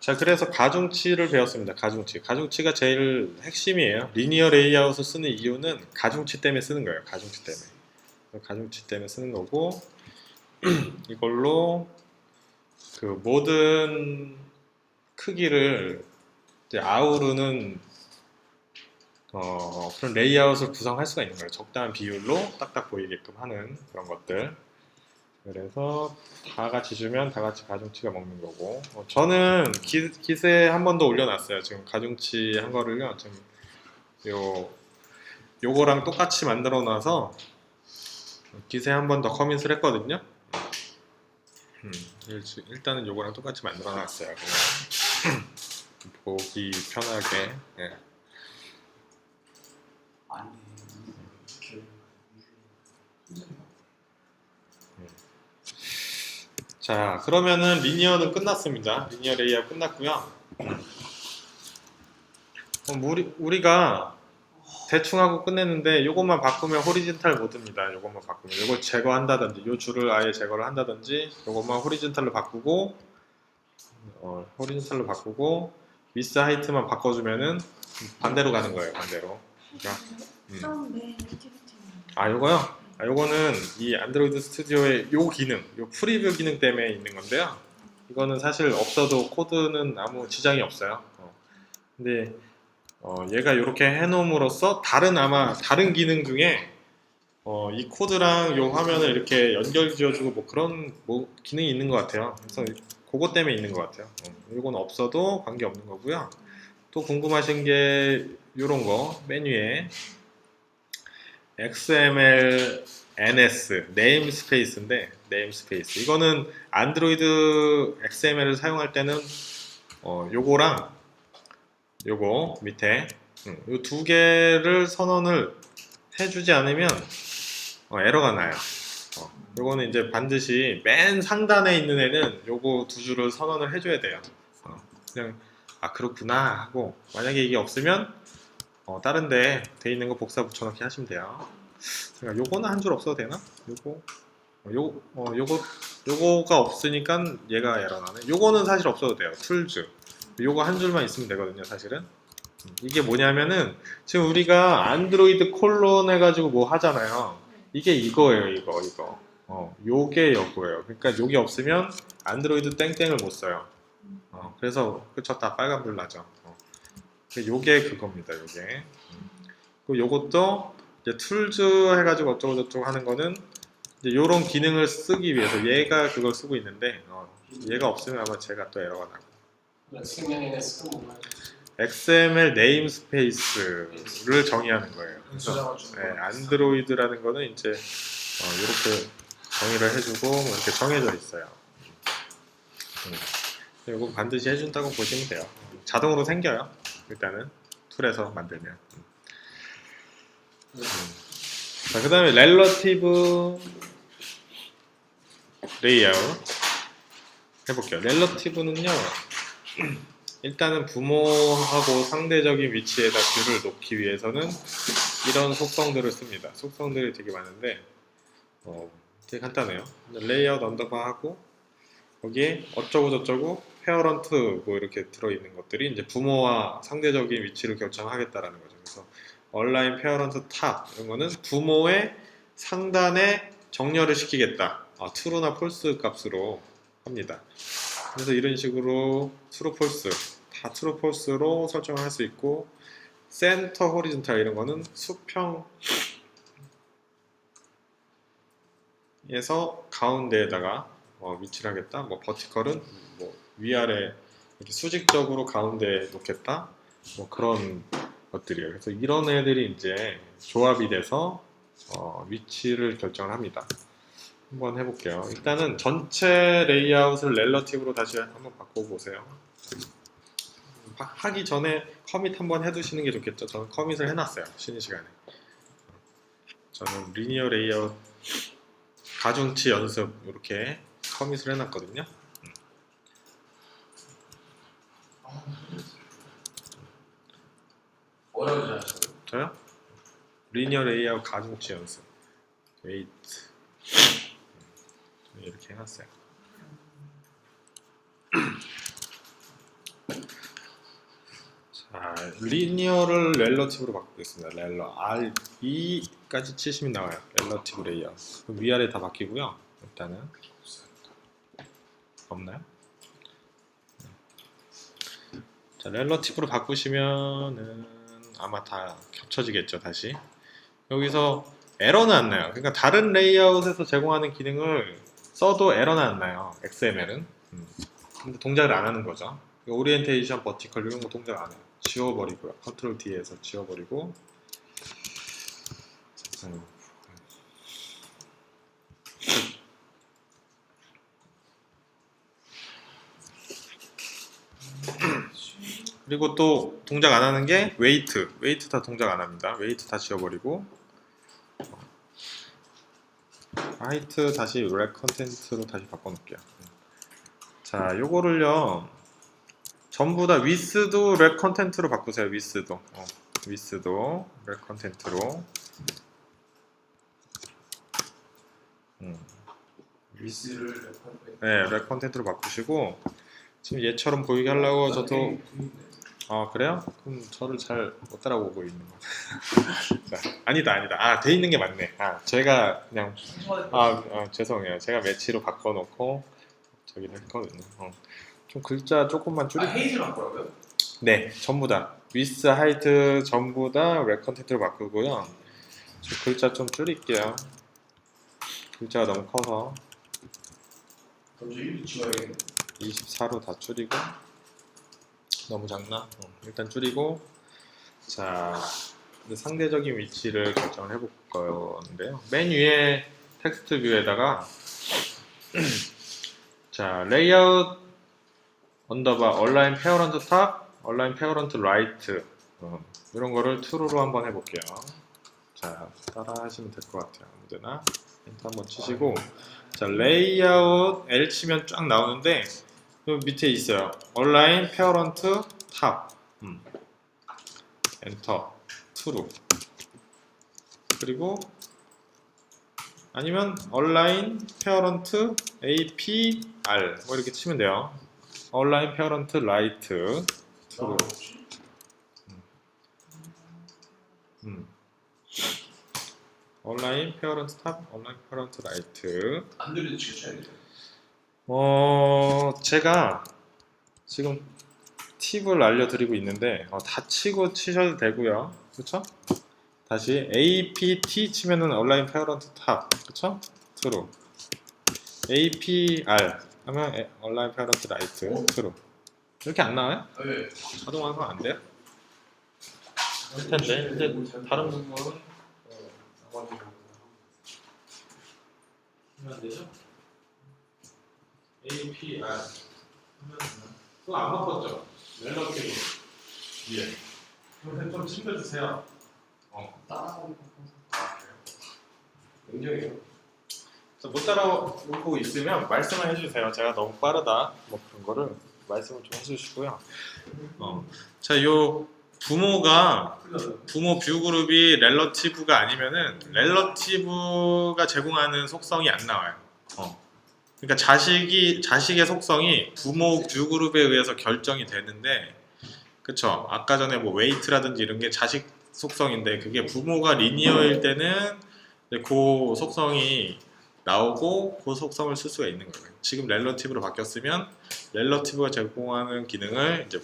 자, 그래서 가중치를 배웠습니다. 가중치. 가중치가 제일 핵심이에요. 리니어 레이아웃을 쓰는 이유는 가중치 때문에 쓰는 거예요. 가중치 때문에. 가중치 때문에 쓰는 거고 이걸로 그 모든 크기를 아우르는 어, 그런 레이아웃을 구성할 수가 있는 거예요. 적당한 비율로 딱딱 보이게끔 하는 그런 것들. 그래서 다 같이 주면 다 같이 가중치가 먹는 거고. 어, 저는 기, 기세 한 번 더 올려놨어요. 지금 가중치 한 거를요. 지금 요 요거랑 똑같이 만들어 놔서 기세 한 번 더 커밋을 했거든요. 음, 일- 일단은 요거랑 똑같이 만들어 놨어요. 보기 편하게. 예. 아니 이렇게 자, 그러면은 리니어는 끝났습니다. 리니어 레이아웃 끝났고요. 그럼 우리, 우리가 대충 하고 끝냈는데 요것만 바꾸면 호리진탈 모드입니다. 요것만 바꾸면 요걸 제거한다든지 요 줄을 아예 제거를 한다든지 요것만 호리진탈로 바꾸고 어, 호리진탈로 바꾸고 위스 하이트만 바꿔주면은 반대로 가는 거예요. 반대로. 그러니까 음. 아 요거요? 아 요거는 이 안드로이드 스튜디오의 요 기능, 요 프리뷰 기능 때문에 있는 건데요. 이거는 사실 없어도 코드는 아무 지장이 없어요. 어. 근데 어, 얘가 이렇게 해놓음으로써 다른 아마 다른 기능 중에 어, 이 코드랑 요 화면을 이렇게 연결 지어주고 뭐 그런 뭐 기능이 있는 것 같아요. 그래서 그거 때문에 있는 것 같아요. 어, 이건 없어도 관계 없는 거고요. 또 궁금하신 게 이런 거 메뉴에 XML NS 네임스페이스인데 네임스페이스 이거는 안드로이드 XML을 사용할 때는 어, 요거랑 요거 밑에 요두 개를 선언을 해주지 않으면 어, 에러가 나요. 어, 요거는 이제 반드시 맨 상단에 있는 애는 요거 두 줄을 선언을 해줘야 돼요. 어, 그냥 아 그렇구나 하고 만약에 이게 없으면 어, 다른 데 돼 있는 거 복사 붙여넣기 하시면 돼요. 제가 요거는 한 줄 없어도 되나? 요거 어, 요 어, 요거 요거가 없으니까 얘가 에러 나네. 요거는 사실 없어도 돼요. 툴즈 요거 한 줄만 있으면 되거든요. 사실은 음, 이게 뭐냐면은 지금 우리가 안드로이드 콜론 해가지고 뭐 하잖아요. 이게 이거예요. 이거 이거 어 요게 요거예요. 그러니까 요게 없으면 안드로이드 땡땡을 못 써요. 어, 그래서 그쵸 다 빨간불 나죠. 어. 그 요게 그겁니다. 요게 음. 그리고 요것도 이제 툴즈 해가지고 어쩌고 저쩌고 하는 거는 이제 요런 기능을 쓰기 위해서 얘가 그걸 쓰고 있는데 어, 얘가 없으면 아마 제가 또 에러가 나고 XML 네임스페이스를 정의하는 거예요. 그래서 수정을 주는 네, 거. 안드로이드라는 거는 이제 어, 이렇게 정의를 해주고 뭐 이렇게 정해져 있어요. 음. 이거 반드시 해준다고 보시면 돼요. 자동으로 생겨요. 일단은 툴에서 만들면. 음. 자, 그 다음에 렐러티브 레이아웃 해볼게요. 렐러티브는요, 일단은 부모하고 상대적인 위치에다 뷰를 놓기 위해서는 이런 속성들을 씁니다. 속성들이 되게 많은데, 어, 되게 간단해요. 레이아웃 언더바 하고, 거기에 어쩌고 저쩌고, 페어런트 뭐 이렇게 들어있는 것들이 이제 부모와 상대적인 위치를 결정하겠다라는 거죠. 그래서 얼라인 페어런트 탑 이런 거는 부모의 상단에 정렬을 시키겠다. 아, true나 false 값으로 합니다. 그래서 이런 식으로 true, false 다 true, false로 설정을 할 수 있고 센터 호리즌탈 이런 거는 수평 에서 가운데에다가 어, 위치를 하겠다. 뭐 버티컬은 뭐 위아래 이렇게 수직적으로 가운데에 놓겠다. 뭐 그런 것들이에요. 그래서 이런 애들이 이제 조합이 돼서 어, 위치를 결정을 합니다. 한번 해볼게요. 일단은 전체 레이아웃을 렐러티브로 다시 한번 바꿔보세요. 하- 하기 전에 커밋 한번 해두시는 게 좋겠죠. 저는 커밋을 해놨어요. 쉬는 시간에. 저는 리니어 레이아웃 가중치 연습 이렇게 커밋을 해놨거든요. 저요? 리니어 레이아웃 가중치 연습 웨이트. 음, 이렇게 해놨어요. 자 리니어를 렐러티브로 바꾸겠습니다. 렐러 R E까지 70이 나와요. 렐러티브 레이아웃 위아래 다 바뀌고요. 일단은. 없나요? 자, 렐러티브로 바꾸시면은 아마 다 겹쳐지겠죠, 다시. 여기서 에러는 안 나요. 그러니까 다른 레이아웃에서 제공하는 기능을 써도 에러는 안 나요. XML은. 음. 근데 동작을 안 하는 거죠. 오리엔테이션, 버티컬 이런 거 동작 안 해요. 지워버리고요. 컨트롤 D에서 지워버리고. 음. 그리고 또 동작 안 하는 게 웨이트. 웨이트 다 동작 안 합니다. 웨이트 다 지워버리고. 하이트 다시 랩 컨텐츠로 다시 바꿔놓을게요. 자, 요거를요. 전부 다 위스도 랩 컨텐츠로 바꾸세요. 위스도. 어, 위스도 랩 컨텐츠로. 음. 위스를. 네, 랩 컨텐츠로 바꾸시고 지금 얘처럼 보이게 하려고 저도 아 그래요? 그럼 저를 잘 못 따라오고 있는 거. 자, 아니다 아니다. 아 돼 있는 게 맞네. 아 제가 그냥 아, 아, 죄송해요. 제가 매치로 바꿔놓고 저기를 했거든요. 어. 좀 글자 조금만 아 줄이. 헤이즈 바꾸라고요? 네, 전부 다 위스 하이트 전부 다랩 컨텐츠로 바꾸고요. 저 글자 좀 줄일게요. 글자가 너무 커서 그럼 저 1도 지워야겠네. 24로 다 줄이고 너무 작나? 어, 일단 줄이고 자 상대적인 위치를 결정을 해볼 건데요. 맨 위에 텍스트 뷰에다가 자 레이아웃 언더바 얼라인 페어런트 탑, 얼라인 페어런트 라이트 어, 이런 거를 true로 한번 해볼게요. 자 따라 하시면 될 것 같아요. 아무데나 엔터 한번 치시고 자 레이아웃 L 치면 쫙 나오는데 요 밑에 있어요. 얼라인 페어런트 탑 음. 엔터 true 그리고 아니면 얼라인 페어런트 APR 뭐 이렇게 치면 돼요. 얼라인 페어런트 라이트 true 음. 얼라인 페어런트 탑, 얼라인 페어런트 라이트 안드로이드 치켜쳐야 돼요. 어, 제가 지금 팁을 알려드리고 있는데 어, 다 치고 치셔도 되고요. 그렇죠? 다시 APT 치면은 온라인 페어런트 탑, 그렇죠? 트루. APR 하면 에- 온라인 페어런트 라이트, 트루. 이렇게 안 나와요? 아, 왜? 자동 완성 안 돼요? 할 텐데 이제 다른 부분은 어, 안 되죠? APR 하면 그거 안 바꿨죠? relative로 위에 그럼 좀 챙겨주세요 어. 따라하고 아, 그래요? 냉정해요. 자, 못 따라오고 있으면 말씀을 해주세요 제가 너무 빠르다 뭐 그런 거를 말씀을 좀 해주시고요 어. 자, 요 부모가 부모 뷰 그룹이 렐러티브가 아니면은 렐러티브가 제공하는 속성이 안 나와요. 어. 그러니까 자식이 자식의 속성이 부모 뷰 그룹에 의해서 결정이 되는데, 그쵸? 아까 전에 뭐 웨이트라든지 이런 게 자식 속성인데 그게 부모가 리니어일 때는 그 속성이 나오고 그 속성을 쓸 수가 있는 거예요. 지금 렐러티브로 바뀌었으면 렐러티브가 제공하는 기능을 이제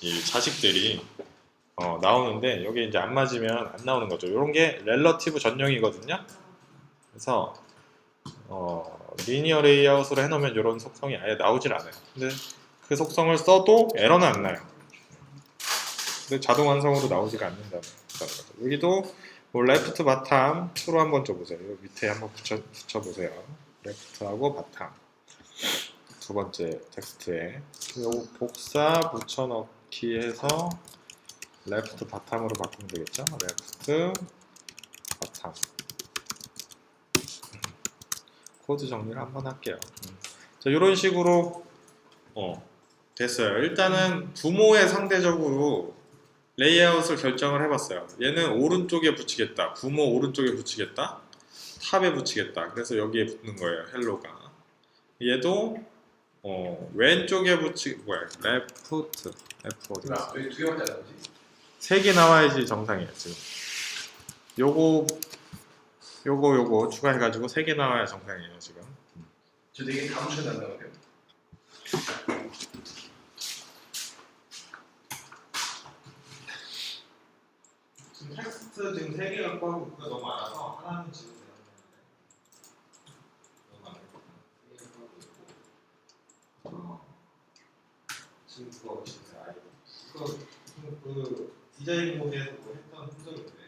이 자식들이 어, 나오는데 여기 이제 안 맞으면 안 나오는 거죠. 이런 게 렐러티브 전용이거든요. 그래서 어, 리니어 레이아웃으로 해놓으면 이런 속성이 아예 나오질 않아요. 근데 그 속성을 써도 에러는 안 나요. 근데 자동 완성으로 나오지가 않는다는 거죠. 여기도 뭐 레프트 바텀 2로 한번 줘보세요. 여기 밑에 한번 붙여, 붙여보세요. 레프트하고 바텀 두 번째 텍스트에 요거 복사 붙여넣기 해서 레프트 바탕으로 바꾸면 되겠죠? 레프트 바탕 코드 정리를 한번 할게요. 음. 자, 이런 식으로 어, 됐어요. 일단은 부모에 상대적으로 레이아웃을 결정을 해봤어요. 얘는 오른쪽에 붙이겠다. 부모 오른쪽에 붙이겠다. 탑에 붙이겠다. 그래서 여기에 붙는 거예요. 헬로가. 얘도 어, 왼쪽에 붙이 뭐야? 레프트 레프트 어디 갔어? 왜두 개밖에 안 나오지? 세개 나와야지 정상이에요 지금. 요거 요거 요거 추가해가지고 세개 나와야 정상이에요 지금. 저 되게 다 붙여야 된다고 해요. 지금 텍스트 지금 세개 갖고 하고 그거 너무 많아서 하나는 지금 되는데 너무 많아요. 어. 지금 그거 진짜 아이고 그거 그- 그 디자인 모드에서 뭐 했던 흔적인데리고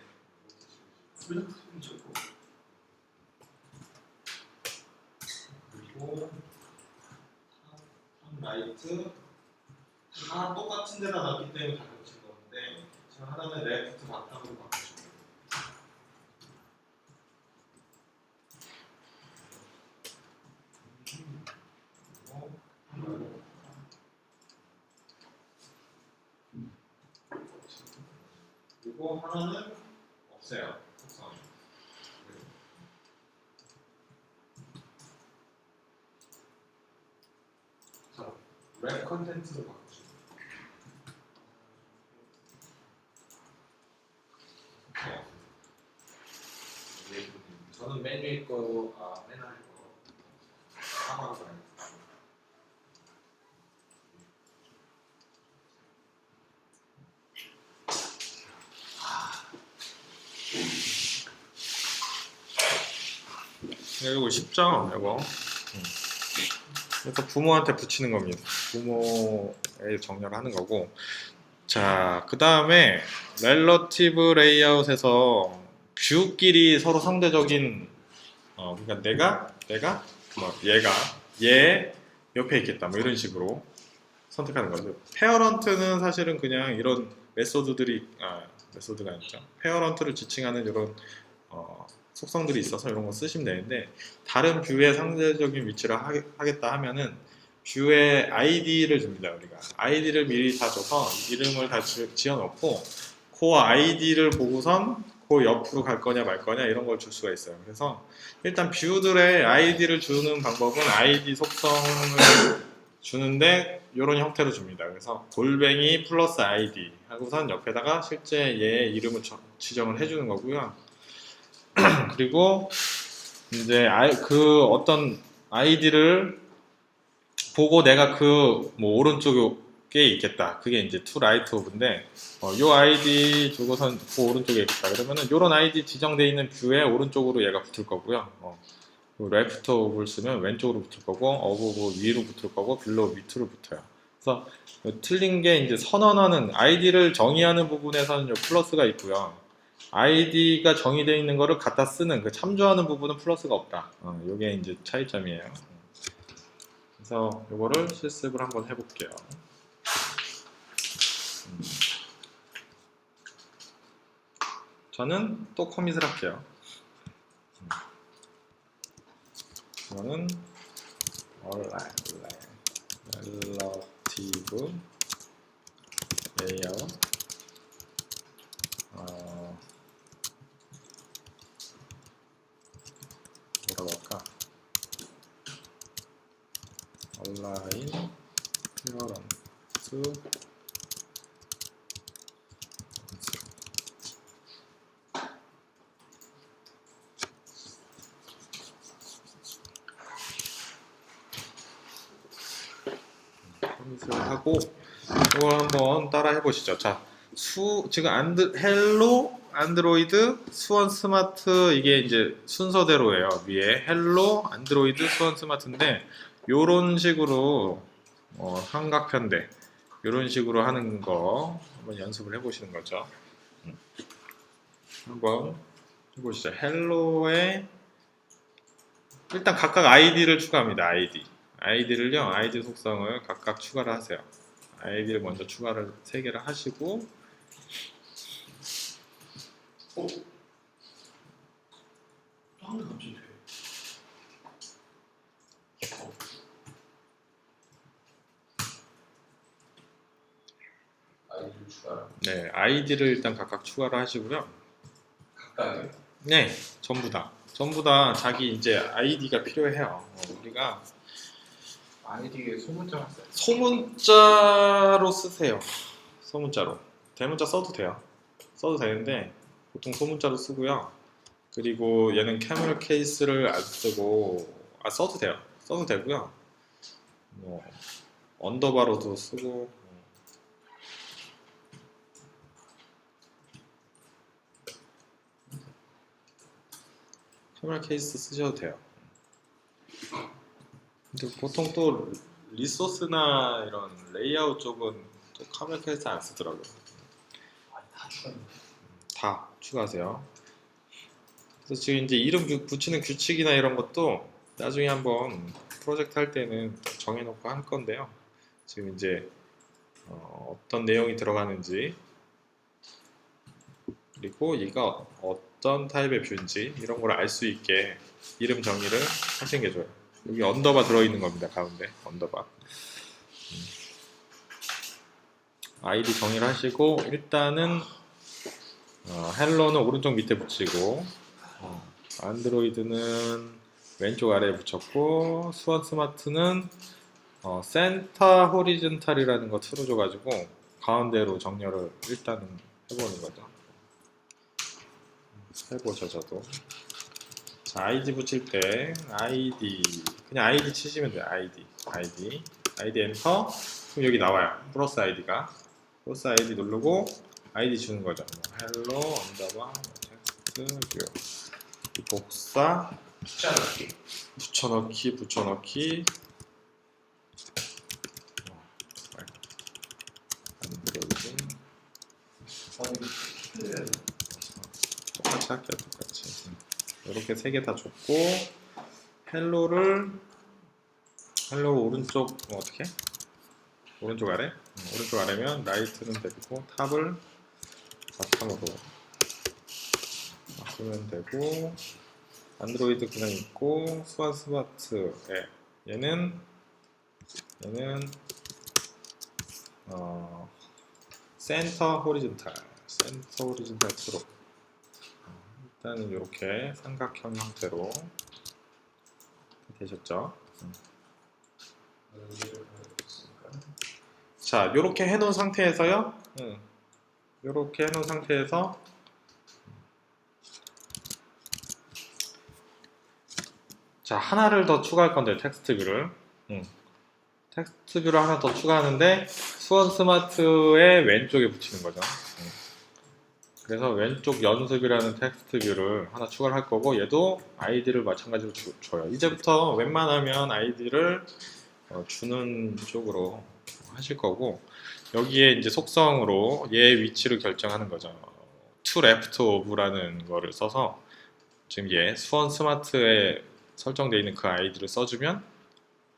한 라이트 다 똑같은 데다 놨기 때문에 다 겹친 건데 지금 하나는 레프트 바탕으로 바꾸시고 그리고 하나는 없어요. 속성. 자, 랩 컨텐츠로 바꾸시고. 네. 저는 맨 위에 거, 아, 맨 아래 거. 사과로 가야겠다. 이거 쉽죠? 이거. 음. 그래서 부모한테 붙이는 겁니다. 부모에 정렬을 하는 거고. 자, 그 다음에 렐러티브 레이아웃에서 뷰끼리 서로 상대적인 어, 그러니까 내가 내가 뭐 얘가 얘 옆에 있겠다 뭐 이런 식으로 선택하는 거죠. 페어런트는 사실은 그냥 이런 메소드들이 아 메소드가 아니죠. 페어런트를 지칭하는 이런 어, 속성들이 있어서 이런 거 쓰시면 되는데 다른 뷰의 상대적인 위치를 하겠다 하면은 뷰의 아이디를 줍니다 우리가. 아이디를 미리 다 줘서 이름을 다 지- 지어 놓고 그 아이디를 보고선 그 옆으로 갈 거냐 말 거냐 이런 걸 줄 수가 있어요. 그래서 일단 뷰들의 아이디를 주는 방법은 아이디 속성을 주는데 이런 형태로 줍니다. 그래서 골뱅이 플러스 아이디 하고선 옆에다가 실제 얘 이름을 저- 지정을 해주는 거고요 그리고 이제 아이, 그 어떤 아이디를 보고 내가 그 뭐 오른쪽에 있겠다. 그게 이제 to right of인데 어, 요 아이디 주고선 그 오른쪽에 있겠다. 그러면은 요런 아이디 지정돼 있는 뷰에 오른쪽으로 얘가 붙을 거고요. 어, 요 left of를 쓰면 왼쪽으로 붙을 거고 above 위로 붙을 거고 below 밑으로 붙어요. 그래서 요 틀린 게 이제 선언하는 아이디를 정의하는 부분에서는 요 플러스가 있고요. 아이디가 정의되어 있는 거를 갖다 쓰는 그 참조하는 부분은 플러스가 없다. 어, 요게 이제 차이점이에요. 그래서 요거를 실습을 한번 해볼게요. 음. 저는 또 커밋을 할게요. 음. 이거는 relative layout 어, 뭐라고 할까? 온라인 클리어런스 커밋을 하고 이거 한번 따라 해보시죠. 자, 수 지금 안드 헬로 안드로이드 수원 스마트 이게 이제 순서대로예요. 위에 헬로 안드로이드 수원 스마트인데 요런 식으로 어, 삼각 편대 요런 식으로 하는 거 한번 연습을 해보시는 거죠. 음. 한번 해보시죠. 헬로에 일단 각각 아이디를 추가합니다. 아이디 아이디를요 아이디 속성을 각각 추가를 하세요. 아이디를 먼저 추가를 세 개를 하시고 어? 또한개 갑자기 돼. 어. 아이디를 추가. 네 아이디를 일단 각각 추가를 하시고요. 각각에. 네, 전부 다. 전부 다 자기 이제 아이디가 필요해요. 어, 우리가 아이디에 소문자만 써요. 소문자로 쓰세요. 소문자로. 대문자 써도 돼요. 써도 되는데 보통 소문자로 쓰고요. 그리고 얘는 캐멀 케이스를 안 쓰고 아 써도 돼요. 써도 되고요. 뭐 언더바로도 쓰고 음. 캐멀 케이스 쓰셔도 돼요. 근데 보통 또 리소스나 이런 레이아웃 쪽은 또 카메라 케이스 안 쓰더라고요. 다 추가했네. 다 추가하세요. 그래서 지금 이제 이름 부- 붙이는 규칙이나 이런 것도 나중에 한번 프로젝트 할 때는 정해놓고 할 건데요. 지금 이제 어, 떤 내용이 들어가는지 그리고 얘가 어 떤 타입의 뷰인지 이런 걸 알 수 있게 이름 정의를 하시는 게 좋아요. 여기 언더바 들어있는 겁니다. 가운데 언더바. 음. 아이디 정의를 하시고 일단은 어, 헬로는 오른쪽 밑에 붙이고 어, 안드로이드는 왼쪽 아래에 붙였고 수원 스마트는 어, 센터 호리즌탈이라는 거 틀어줘가지고 가운데로 정렬을 일단은 해보는 거죠. 해보죠 저도. 자 아이디 붙일 때 아이디. 그냥 아이디 치시면 돼요 아이디. 아이디. 아이디 엔터. 그럼 여기 나와요. 플러스 아이디가. 플러스 아이디 누르고 아이디 주는 거죠. 헬로 언더바 텍스트 뷰. 복사. 숫자 넣기. 붙여넣기 붙여넣기 안드로이드 어 이거 키를 똑같이 할게요 똑같이 이렇게 세 개 다 줬고 헬로를 헬로 오른쪽 뭐 어떻게? 오른쪽 아래? 음, 오른쪽 아래면 라이트는 됐고 탑을 바탕으로 바꾸면 되고 안드로이드 그냥 있고 수완 스마트 앱 얘는 얘는 어 센터 호리즌탈 센터 호리즌탈 프로 일단은 이렇게 삼각형 형태로 되셨죠? 있으니까. 자, 이렇게 해놓은 상태에서요. 이렇게 해놓은 상태에서 자 하나를 더 추가할 건데 텍스트 뷰를 응. 텍스트 뷰를 하나 더 추가하는데 수원 스마트의 왼쪽에 붙이는 거죠. 응. 그래서 왼쪽 연습이라는 텍스트 뷰를 하나 추가를 할 거고 얘도 아이디를 마찬가지로 주, 줘요. 이제부터 웬만하면 아이디를 어, 주는 쪽으로 하실 거고 여기에 이제 속성으로 얘 위치를 결정하는 거죠. to left of라는 거를 써서 지금 얘 수원 스마트에 설정되어 있는 그 아이디를 써주면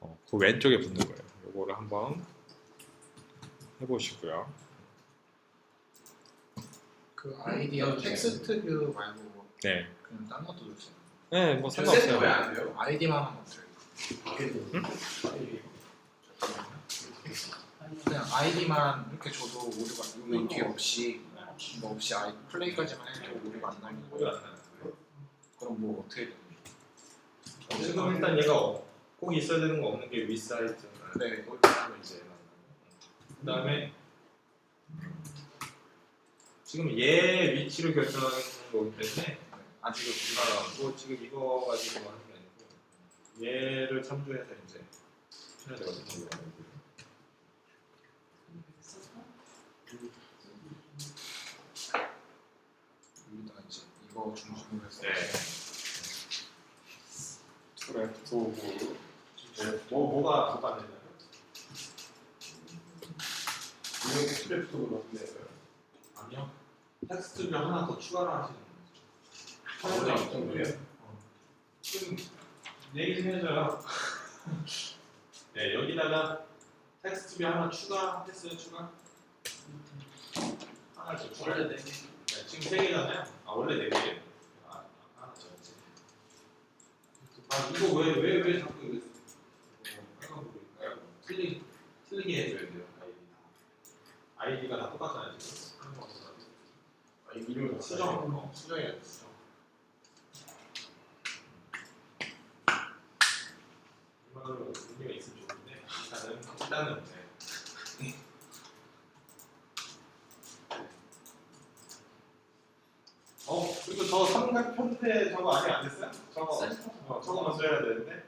어, 그 왼쪽에 붙는 거예요. 요거를 한번 해보시고요. 그 아이디어 텍스트 뷰 말고 네, 그냥 딴 것도 좋잖아요. 네, 뭐 세트 상관없어요. 왜안 돼요? 아이디만 하면 어때요? 그냥 아이디만 이렇게 줘도 오류가 이거 뒤에 없이 이거 없이 아이 플레이까지만 해도 오류가 안 나는 거예요. 그럼 뭐 어떻게 거예요? 지금 일단 얘가 꼭 있어야 되는 거 없는 게 윗사이드. 네. 하면 이제 그 다음에 지금 얘 위치를 결정하는 거기 때문에 아직은 우리가 뭐 지금 이거 가지고 하는 게 아니고 얘를 참조해서 이제 해야 되거든요. 우리가 이제 이거 중심으로 해서 네. 투레프트 오브 뭐 뭐가 뭐가 되나요? 이렇게 스크립트로 넣는데요. 아니요. 텍스트를 하나 더 추가를 하시는 거죠. 원래 어떤 거예요? 지금 얘기 좀 해줘요. 네 여기다가 텍스트비 하나 추가했어요 추가? 하나 더 추가. 원래 네 개. 네, 지금 세 개잖아요. 아 원래 네 개. 아 하나 더 했지. 아 이거 왜 왜 왜 자꾸 이거 어, 빨간? 틀리 틀리게 해줘야 돼요 아이디. 아이디가 다 똑같잖아요. 아, 이름을 수정 수정해야 돼 수정. 이만으로 의미가 있으면 좋은데 일단은 일단은 없네. 어 그리고 저 삼각 편태 저거 아직 안 됐어요? 저거 네. 어, 저거만 써야 되는데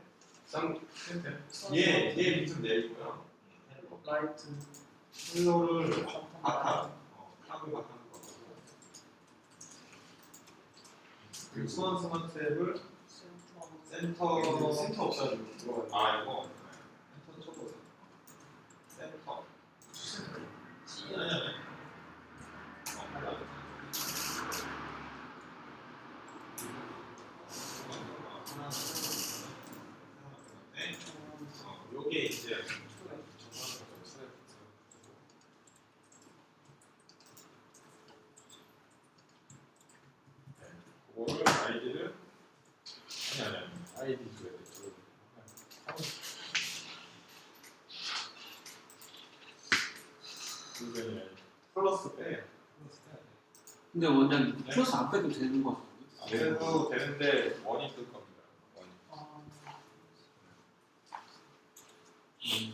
삼 편태 얘얘 밑으로 내리고요. 라이트 헬로를 바탕 아, 어, 하고 바탕 그리고 수원 스마트 앱을 센터. 센터 센터 없어가지고. 아 이거 센터 쳐보세요 센터 아니 아니 아니 어, 하나. 하나. 네. 어, 요게 이제 그거를 아이디를 아니 아니 아니 아이디 줘야 돼. 플러스 빼. 플러스 빼야 돼. 근데 원장님 플러스 안 빼도 되는 거 같은데? 그래도 되는데 원이 뜰 겁니다. 원이.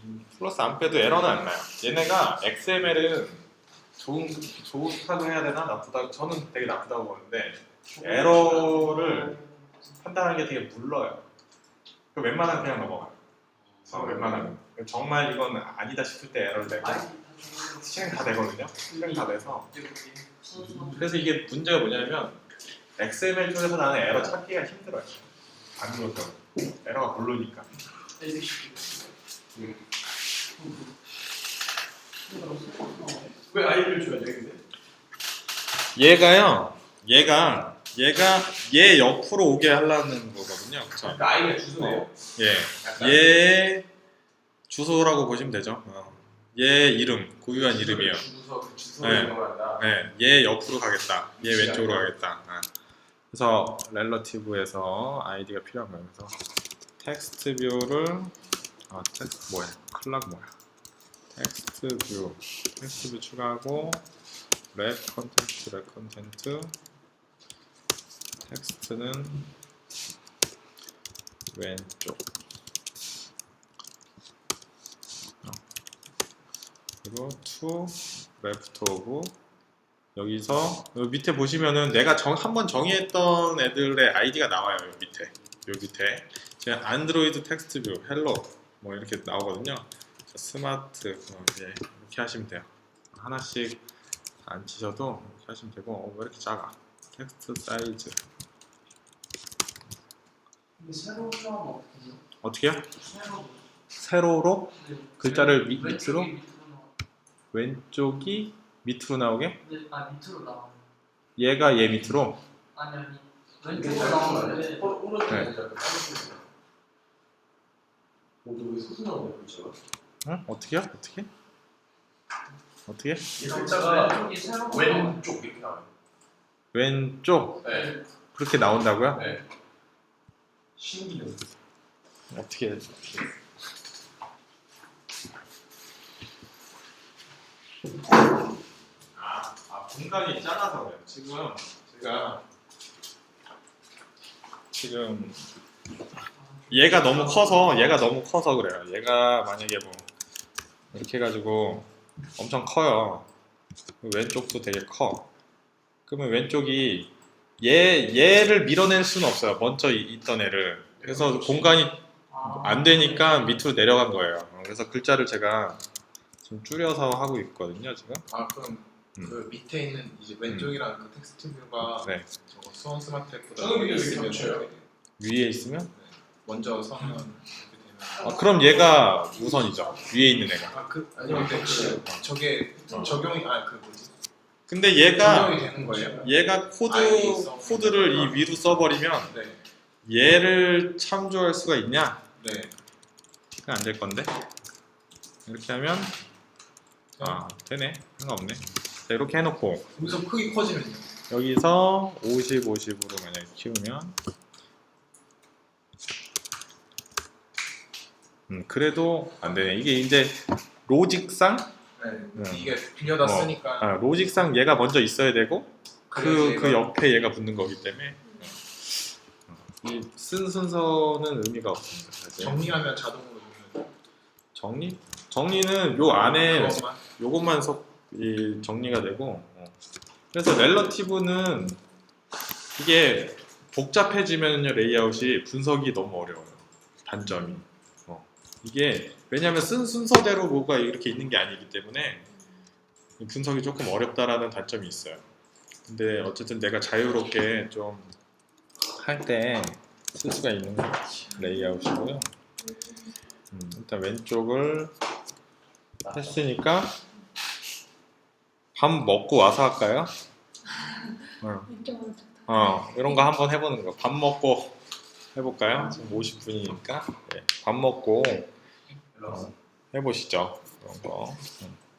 음, 플러스 안 빼도 에러는 안 나요. 얘네가 XML은 좋은 좋다고 해야 되나 나쁘다. 저는 되게 나쁘다고 보는데 에러를 판단하는 게 되게 물러요. 그 웬만하면 그냥 넘어가요. 어, 웬만하면 정말 이건 아니다 싶을 때 에러를 내고 실행 다 되거든요. 실행 다 돼서 그래서 이게 문제가 뭐냐면 XML 쪽에서 나는 에러 찾기가 힘들어요. 안 그렇죠. 에러가 모르니까. 왜 아이디를 줘야 돼 근데? 얘가요. 얘가 얘가 얘 옆으로 오게 하려는 거거든요. 그렇죠? 그러니까 아이디가 주소네요. 예. 약간. 얘 주소라고 보시면 되죠. 어. 얘 이름 고유한 이름이에요. 주소 그 네. 네, 얘 옆으로 가겠다. 얘 왼쪽으로 가겠다. 아. 그래서 렐러티브에서 아이디가 필요한 거예요. 그래서 텍스트 뷰를 아 텍스트 뭐야? 클락 뭐야? 텍스트 뷰 텍스트 뷰 추가하고 랩 컨텐츠 랩 컨텐츠 텍스트는 왼쪽 그리고 to left of 여기서 여기 밑에 보시면은 내가 정, 한번 정의했던 애들의 아이디가 나와요. 여기 밑에. 요 밑에. 제가 안드로이드 텍스트 뷰, 헬로 뭐 이렇게 나오거든요. 자, 스마트 어, 예, 이렇게 하시면 돼요. 하나씩 안 치셔도 이렇게 하시면 되고 어, 왜 이렇게 작아? 텍스트 사이즈 새로 어떻게 해요? 새로. 세로로 네. 글자를 밑- 밑으로? 왼쪽이 밑으로 나오게? 네, 아 밑으로 나와. 얘가 얘 밑으로 아니 아니. 왼쪽으로 나오는데 오른쪽에 네. 보자. 모두 왜 소수 나오네 글자가? 응? 어떻게요? 어떻게? 어떻게? 이 글자가 왼쪽이 새로 나와. 왼쪽 이렇게 나와요. 왼쪽 네. 그렇게 나온다고요? 네. 신기해. 어떻게 해야지? 아, 아 공간이 작아서 그래요. 지금 제가 지금 얘가 너무 커서 얘가 너무 커서 그래요. 얘가 만약에 뭐 이렇게 해가지고 엄청 커요. 왼쪽도 되게 커. 그러면 왼쪽이 얘 얘를 밀어낼 수는 없어요. 먼저 이- 있던 애를. 그래서 공간이 아. 안 되니까 밑으로 내려간 거예요. 어, 그래서 글자를 제가 좀 줄여서 하고 있거든요, 지금. 아 그럼 음. 그 밑에 있는 이제 왼쪽이랑 그 텍스트 뷰가 네. 저거 수원 스마트 앱보다 저는 이게? 되게 위에 있으면 먼저 서면 이렇게 되면 어, 그럼 얘가 우선이죠. 위에 있는 애가. 아그 아니 근데 그 저게 적용이 아 그 뭐지 근데 얘가 적용이 되는 거예요? 얘가 코드. 코드를 이 위로 써버리면 네. 얘를 참조할 수가 있냐? 네. 그건 안될 건데. 이렇게 하면 아 되네. 상관없네. 자 이렇게 해놓고 여기서 크기 커지면요. 여기서 50, 50으로 만약에 키우면 음 그래도 안 되네. 이게 이제 로직상 네. 음. 이게 빌려다 어. 쓰니까 아, 로직상 얘가 먼저 있어야 되고 그, 그래야지 그 얘가- 옆에 얘가 붙는 거기 때문에 이 쓴 순서는 의미가 없습니다. 사실. 정리하면 자동으로 되는 정리? 정리는 요 안에 요것만 속, 이 정리가 되고 어. 그래서 렐러티브는 이게 복잡해지면요 레이아웃이 분석이 너무 어려워요. 단점이. 어. 이게 왜냐하면 쓴 순서대로 뭐가 이렇게 있는 게 아니기 때문에 분석이 조금 어렵다라는 단점이 있어요. 근데 어쨌든 내가 자유롭게 좀 할 때 쓸 수가 있는 레이아웃이고요. 음, 일단 왼쪽을 했으니까 밥 먹고 와서 할까요? 어. 어, 이런 거 한번 해보는 거. 밥 먹고 해볼까요? 지금 50분이니까. 밥 먹고 어, 해보시죠. 이런 거. 음.